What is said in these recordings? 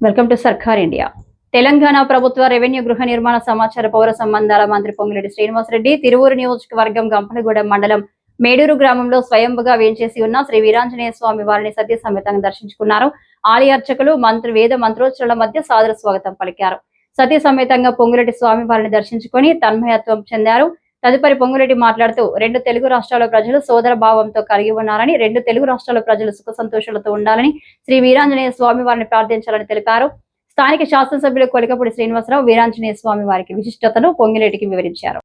Welcome to Sarkar India. Telangana ప్రభుత్వ revenue గృహ నిర్మాణ సమాచార పౌర సంబంధాల మంత్రి పొంగిరెడ్డి శ్రీనివాసరెడ్డి తిరువూరు నియోజకవర్గం గంపలగూడెం మండలం మేడూరు గ్రామంలో స్వయంగా వేంచేసి ఉన్న శ్రీ వీరాంజనేయ స్వామి వారిని సత్య సమేతంగా దర్శించుకున్నారు. ఆలయ అర్చకులు మంత్రి వేద మంత్రోచ్చరుల మధ్య సాదర స్వాగతం పలికారు. సతీ సమేతంగా పొంగిరెడ్డి స్వామి వారిని దర్శించుకొని తన్మయత్వం చెందారు. తదుపరి పొంగురెడ్డి మాట్లాడుతూ రెండు తెలుగు రాష్ట్రాల ప్రజలు సోదర భావంతో కలిగి ఉన్నారని రెండు తెలుగు రాష్ట్రాల ప్రజలు సుఖ సంతోషాలతో ఉండాలని శ్రీ వీరాంజనేయ స్వామి వారిని ప్రార్థించాలని తెలిపారు. స్థానిక శాసనసభ్యులు కొలికపూడి శ్రీనివాసరావు వీరాంజనేయ స్వామి వారికి విశిష్టతను పొంగిరెడ్డికి వివరించారు.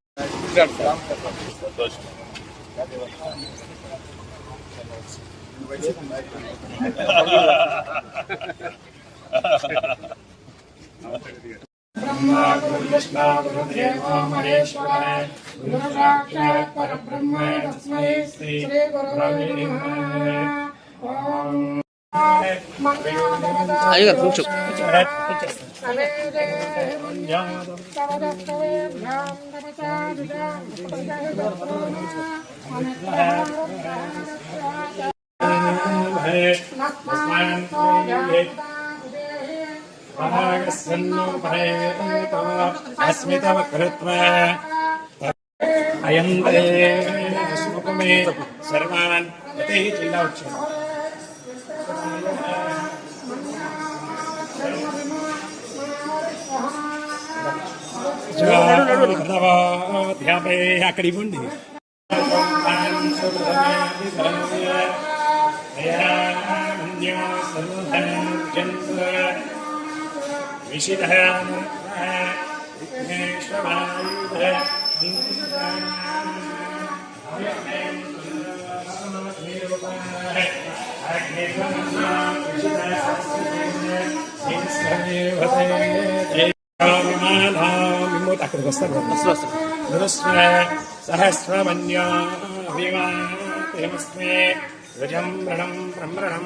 Ayo kita kucuk. Kucuk. अस्मितवकृत्वा अयं श्लोकमे सर्वान् यते चिल्ला उच्यते ధ్యాపే అక్కడ ఇవ్వండి విషిత అక్కడికి వస్తారు రుస్మే సహస్రమన్యాభిమాస్మే ధ్వజం రణం బ్రహ్మరణం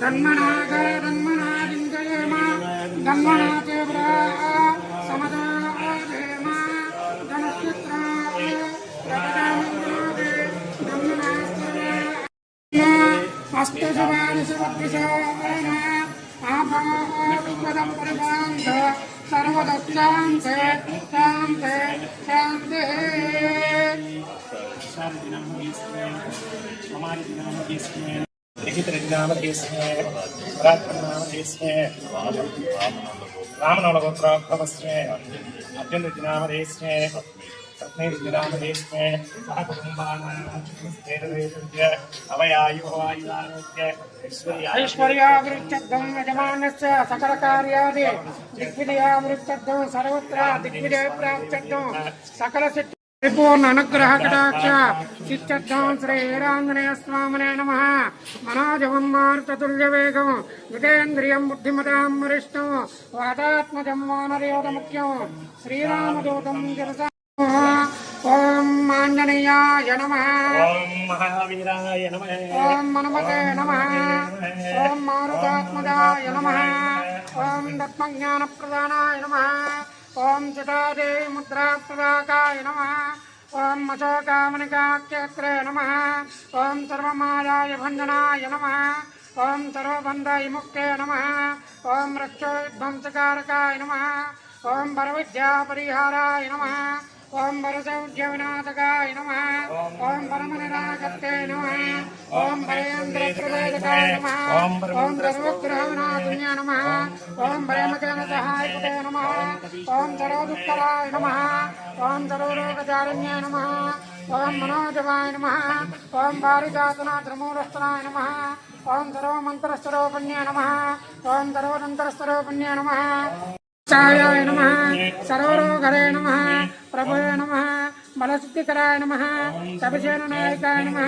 தன்மனாக தன்மனா சிந்தயேமா தன்மனா தேவரா சமதா தேமா தனசுத்ரா ரகதாமங்கனாதே தன்மனாஸ்தரா அஸ்தசுவாரி சிவப்பிரசாரணா ஆபாவிபதம் பரிபாந்த सर्वदक्षां से शां से शां से हमारे दिनों के समय अजितरिङ्गामधेस्ये स्वरात्मनामधेस्ये रामनवलगोत्राभ्रमस्ये अर्जुनविनामधेस्ये सत्नेविनामधेस्ये सह कुटुम्बानामस्तेरवेदन्त्य अवयायुवायुदानत्य ऐश्वर्यावृत्तद्धं यजमानस्य పరిపూర్ణ అనుగ్రహ కటాక్ష చిత్తర్థం శ్రీ వీరాంజనేయ స్వామినే నమ మనోజవం మారుతతుల్య వేగం జితేంద్రియం బుద్ధిమతాం వరిష్టం వాదాత్మజం వానరయోధ ముఖ్యం శ్రీరామదూతం జలసా ఓం ఆంజనేయాయ నమ ఓం మనుమతే నమ ఓం మారుతాత్మజాయ నమ ఓం దత్మజ్ఞానప్రదానాయ నమ ఓం చితాదే ముద్రాప్రదాకాయ నమ. ఓం అశోకామణికాక్షేత్రే నమ. ఓం సర్వమాయాయ భంజనాయ నమ. ఓం సర్వబంధ విముక్తే నమ. ఓం రక్షోద్ధ్వంసకారకాయ నమ. ఓం పరవిద్యాపరిహారాయ నమ. ओम भरसौज्यविनाशकाय नमः ओम परमनिरागते नमः ओम भरेन्द्रप्रदायकाय नमः ओम सर्वग्रहणात्म्य नमः ओम भयमकेन सहायकुटे नमः ओम सर्वदुःखराय नमः ओम सर्वरोगचारिण्य नमः ओम मनोजवाय नम ओम पारिजातनाथमूलस्तनाय नम ओम सर्वमन्त्रस्वरूपिण्य नमः ओम सर्वतन्त्रस्वरूपिण्य नमः सायाय नम सरोरोगरे नम సర్వరోగరే నమ బలశుద్ధికరాయ నమ బలసిద్ధికరాయ నాయకాయ నమ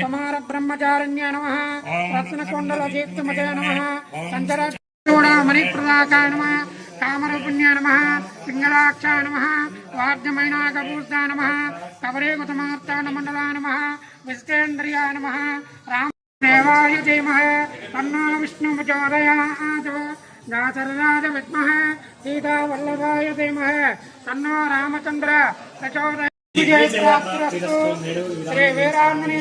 కుమార బ్రహ్మచారిణ్య నమ రత్నకొండల జీక్తిమతే నమ సంచర మణిప్రదాకాయ నమ కామరపుణ్య నమ పింగళాక్షాయ నమ వాద్యమైనాగభూషా నమ కవరేగుతమార్తాండ మండలా నమ విశితేంద్రియాయ నమ రామ దేవాయ ధీమహ తన్నో విష్ణు ప్రచోదయాత్ దాసరరాజ విద్మహ సీతావల్లభాయ ధీమహ తన్నో రామచంద్ర ప్రచోదయ శ్రీ